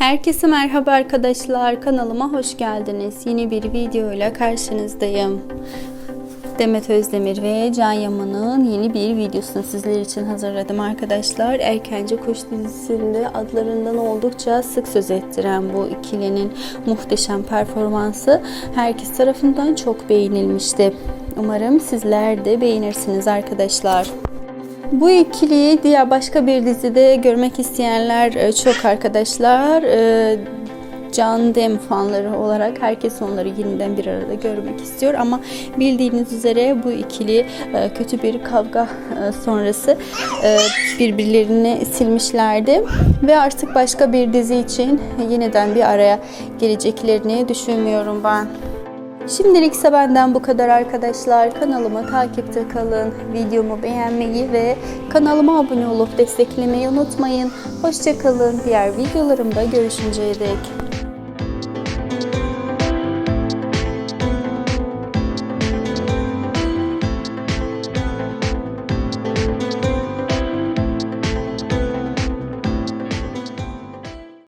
Herkese merhaba arkadaşlar. Kanalıma hoş geldiniz. Yeni bir video ile karşınızdayım. Demet Özdemir ve Can Yaman'ın yeni bir videosunu sizler için hazırladım arkadaşlar. Erkence Kuş dizisinde adlarından oldukça sık söz ettiren bu ikilinin muhteşem performansı herkes tarafından çok beğenilmişti. Umarım sizler de beğenirsiniz arkadaşlar. Bu ikiliyi diğer başka bir dizide görmek isteyenler e, çok arkadaşlar. E, Can Dem fanları olarak herkes onları yeniden bir arada görmek istiyor ama bildiğiniz üzere bu ikili e, kötü bir kavga sonrası birbirlerini silmişlerdi ve artık başka bir dizi için yeniden bir araya geleceklerini düşünmüyorum ben. Şimdilik ise benden bu kadar arkadaşlar. Kanalımı takipte kalın. Videomu beğenmeyi ve kanalıma abone olup desteklemeyi unutmayın. Hoşçakalın. Diğer videolarımda görüşünceye dek.